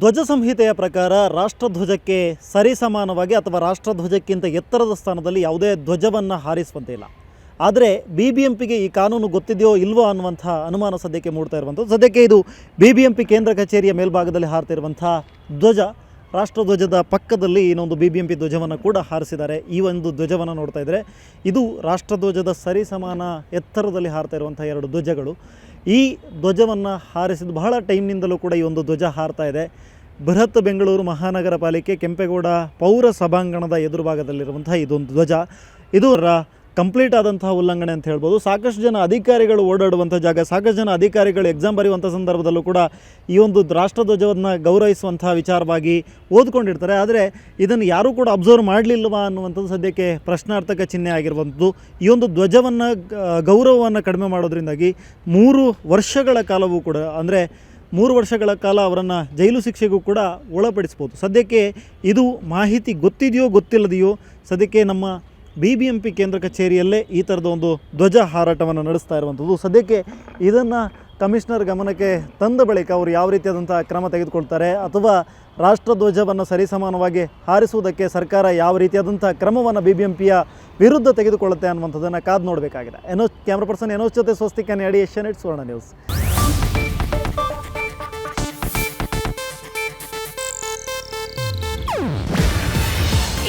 ಧ್ವಜ ಸಂಹಿತೆಯ ಪ್ರಕಾರ ರಾಷ್ಟ್ರಧ್ವಜಕ್ಕೆ ಸರಿಸಮಾನವಾಗಿ ಅಥವಾ ರಾಷ್ಟ್ರಧ್ವಜಕ್ಕಿಂತ ಎತ್ತರದ ಸ್ಥಾನದಲ್ಲಿ ಯಾವುದೇ ಧ್ವಜವನ್ನು ಹಾರಿಸುವಂತಿಲ್ಲ ಆದರೆ ಬಿ ಬಿ ಎಂ ಪಿಗೆ ಈ ಕಾನೂನು ಗೊತ್ತಿದೆಯೋ ಇಲ್ವೋ ಅನ್ನುವಂಥ ಅನುಮಾನ ಸದ್ಯಕ್ಕೆ ಮೂಡ್ತಾ ಇರುವಂಥದ್ದು. ಸದ್ಯಕ್ಕೆ ಇದು ಬಿ ಬಿ ಎಂ ಪಿ ಕೇಂದ್ರ ಕಚೇರಿಯ ಮೇಲ್ಭಾಗದಲ್ಲಿ ಹಾರ್ತಿರುವಂಥ ಧ್ವಜ, ರಾಷ್ಟ್ರಧ್ವಜದ ಪಕ್ಕದಲ್ಲಿ ಇನ್ನೊಂದು ಬಿ ಬಿ ಎಂ ಪಿ ಧ್ವಜವನ್ನು ಕೂಡ ಹಾರಿಸಿದ್ದಾರೆ. ಈ ಒಂದು ಧ್ವಜವನ್ನು ನೋಡ್ತಾ ಇದ್ದರೆ ಇದು ರಾಷ್ಟ್ರಧ್ವಜದ ಸರಿಸಮಾನ ಎತ್ತರದಲ್ಲಿ ಹಾರ್ತಾ ಇರುವಂಥ ಎರಡು ಧ್ವಜಗಳು. ಈ ಧ್ವಜವನ್ನು ಹಾರಿಸಿದ ಬಹಳ ಟೈಮ್ನಿಂದಲೂ ಕೂಡ ಈ ಒಂದು ಧ್ವಜ ಹಾರ್ತಾ ಇದೆ. ಬೃಹತ್ ಬೆಂಗಳೂರು ಮಹಾನಗರ ಪಾಲಿಕೆ ಕೆಂಪೇಗೌಡ ಪೌರ ಸಭಾಂಗಣದ ಎದುರು ಭಾಗದಲ್ಲಿರುವಂಥ ಇದೊಂದು ಧ್ವಜ. ಇದು ಕಂಪ್ಲೀಟ್ ಆದಂತಹ ಉಲ್ಲಂಘನೆ ಅಂತ ಹೇಳ್ಬೋದು. ಸಾಕಷ್ಟು ಜನ ಅಧಿಕಾರಿಗಳು ಓಡಾಡುವಂಥ ಜಾಗ, ಸಾಕಷ್ಟು ಜನ ಅಧಿಕಾರಿಗಳು ಎಕ್ಸಾಮ್ ಬರೆಯುವಂಥ ಸಂದರ್ಭದಲ್ಲೂ ಕೂಡ ಈ ಒಂದು ರಾಷ್ಟ್ರಧ್ವಜವನ್ನು ಗೌರವಿಸುವಂಥ ವಿಚಾರವಾಗಿ ಓದ್ಕೊಂಡಿರ್ತಾರೆ. ಆದರೆ ಇದನ್ನು ಯಾರೂ ಕೂಡ ಅಬ್ಸರ್ವ್ ಮಾಡಲಿಲ್ಲವಾ ಅನ್ನುವಂಥದ್ದು ಸದ್ಯಕ್ಕೆ ಪ್ರಶ್ನಾರ್ಥಕ ಚಿಹ್ನೆ ಆಗಿರುವಂಥದ್ದು. ಈ ಒಂದು ಧ್ವಜವನ್ನು ಗೌರವವನ್ನು ಕಡಿಮೆ ಮಾಡೋದ್ರಿಂದಾಗಿ ಮೂರು ವರ್ಷಗಳ ಕಾಲವೂ ಕೂಡ, ಅಂದರೆ ಮೂರು ವರ್ಷಗಳ ಕಾಲ ಅವರನ್ನು ಜೈಲು ಶಿಕ್ಷೆಗೂ ಕೂಡ ಒಳಪಡಿಸ್ಬೋದು. ಸದ್ಯಕ್ಕೆ ಇದು ಮಾಹಿತಿ ಗೊತ್ತಿದೆಯೋ ಗೊತ್ತಿಲ್ಲದೆಯೋ ಸದ್ಯಕ್ಕೆ ನಮ್ಮ ಬಿ ಬಿ ಎಂ ಕೇಂದ್ರ ಕಚೇರಿಯಲ್ಲೇ ಈ ಥರದ ಒಂದು ಧ್ವಜ ಹಾರಾಟವನ್ನು ನಡೆಸ್ತಾ ಇರುವಂಥದ್ದು. ಸದ್ಯಕ್ಕೆ ಇದನ್ನು ಕಮಿಷನರ್ ಗಮನಕ್ಕೆ ತಂದ ಬಳಿಕ ಅವರು ಯಾವ ರೀತಿಯಾದಂಥ ಕ್ರಮ ತೆಗೆದುಕೊಳ್ತಾರೆ ಅಥವಾ ರಾಷ್ಟ್ರಧ್ವಜವನ್ನು ಸರಿಸಮಾನವಾಗಿ ಹಾರಿಸುವುದಕ್ಕೆ ಸರ್ಕಾರ ಯಾವ ರೀತಿಯಾದಂಥ ಕ್ರಮವನ್ನು ಬಿ ಬಿ ಎಂ ಪಿಯ ವಿರುದ್ಧ ತೆಗೆದುಕೊಳ್ಳುತ್ತೆ ಅನ್ನುವಂಥದ್ದನ್ನು ಕಾದು ನೋಡಬೇಕಾಗಿದೆ. ಎನೋ, ಕ್ಯಾಮ್ರಾ ಪರ್ಸನ್ ಏನೋ ಜೊತೆ ಸ್ವಸ್ತಿಕ ಅಡಿ ಏಷ್ಯಾನೆಟ್ ಸುವರ್ಣ ನ್ಯೂಸ್.